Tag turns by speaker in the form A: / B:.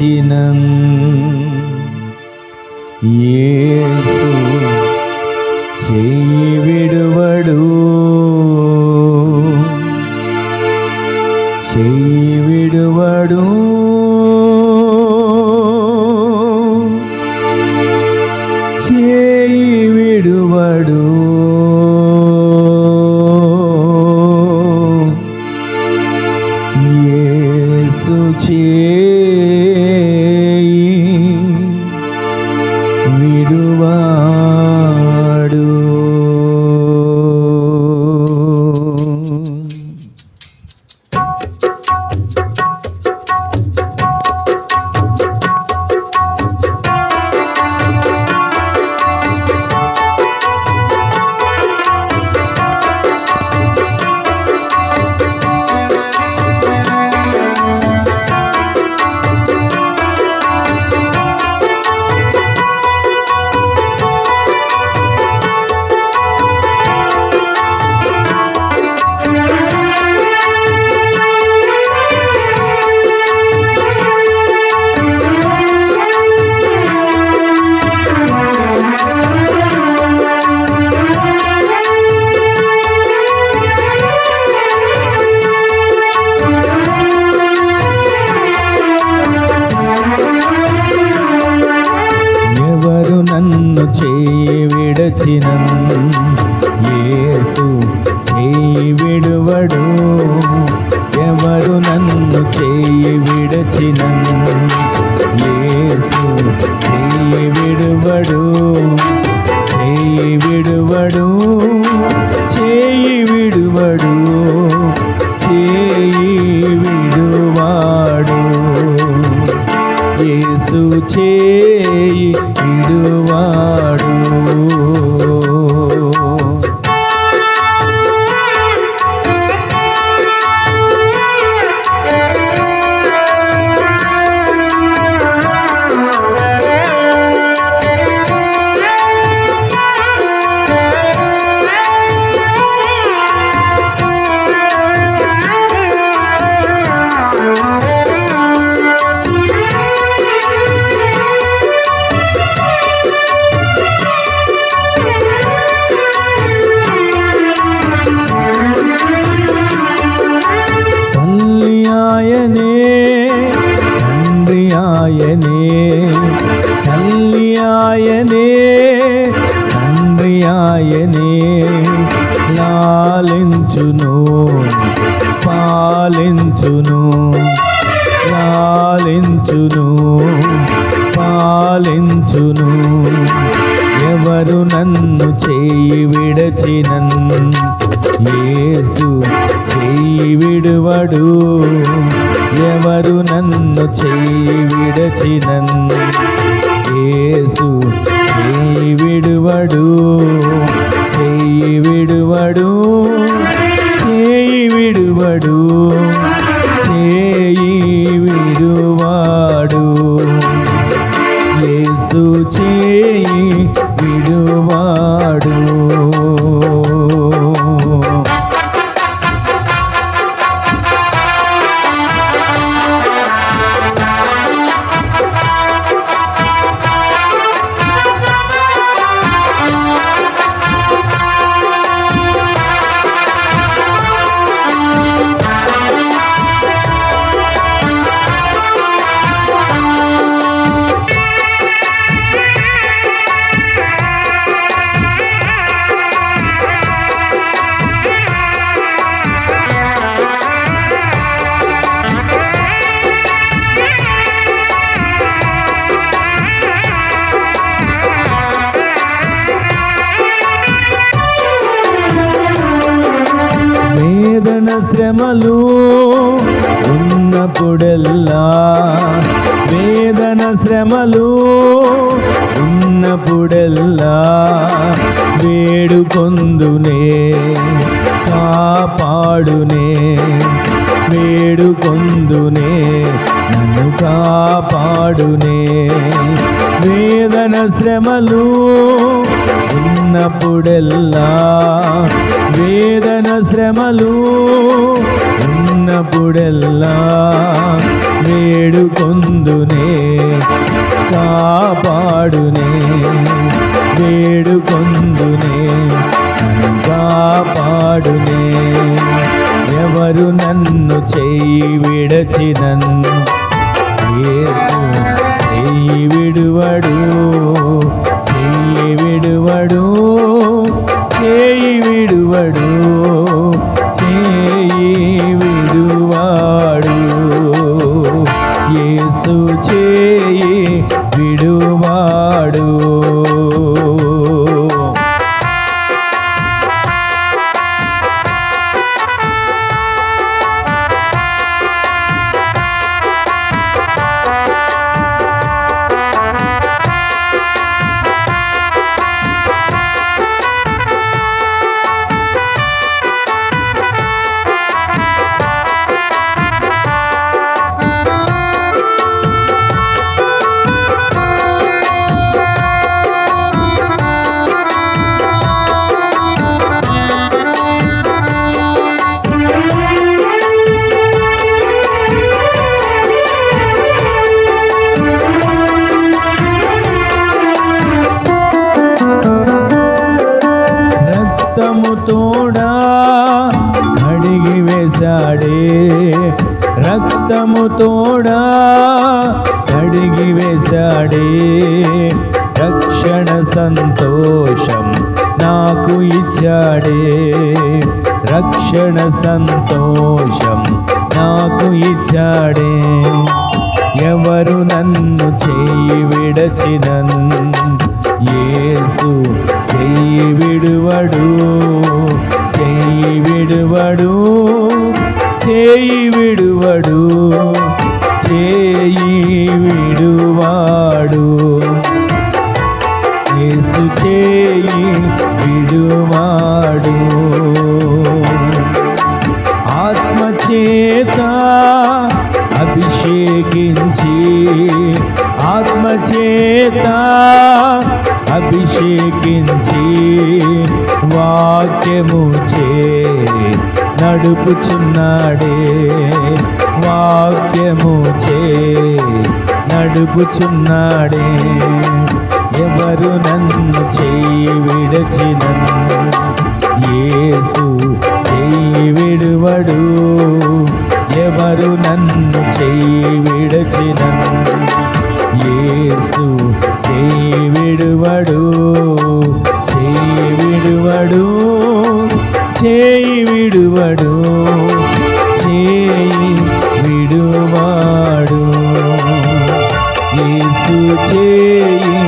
A: విడచిన విడచిన యేసు చేయి విడువడు. ఎవరు నన్ను చేయి విడచిన? యేసు చేయి విడువడు. చేయి విడువడు. చేయి విడువడు. చేయి విడువాడు. యేసు చేయి విడువాడు. ఆయనే లాలించును పాలించును లాలించును పాలించును. ఎవరు నన్ను చేయి విడచినన్? యేసు చేయి విడువడు. ఎవరు నన్ను చేయి విడచినన్? యేసు చేయి విడువడు చేయి విడువడు. శ్రమలు ఉన్నప్పుడెల్లా వేదన శ్రమలు ఉన్నప్పుడెల్లా వేడుకొందునే కాపాడునే వేడుకొందునే పొందునే. కాపాడునే. వేదన శ్రమలు ఉన్నప్పుడెల్లా. వేదన శ్రమలు ఉన్నప్పుడెల్లా. వేడుకొందునే కాపాడునే. వేడుకొందునే కాపాడునే. ఎవరు నన్ను చేయి విడచినన్ను విడువడు కడిగి వేశాడే రక్తము తోడా కడిగి వేశాడే. రక్షణ సంతోషం నాకు ఇచ్చాడే. రక్షణ సంతోషం నాకు ఇచ్చాడే. ఎవరు నన్ను చేయి విడచినన్? యేసు చెయ్యి విడువడు చెయ్యి విడువడు. చేయి విడువడు చేయి విడువాడు. యేసు చేయి విడువాడు. ఆత్మచేత అభిషేకించి ఆత్మచేత అభిషేకించి వాక్యము చేత నడుపుచున్నాడే వాక్యము చే నడుపుచున్నాడే ఎవరు నన్ను చేయి విడచినన్ను యేసు చేయి విడువడు. ఎవరు నన్ను చేయి విడచిన এই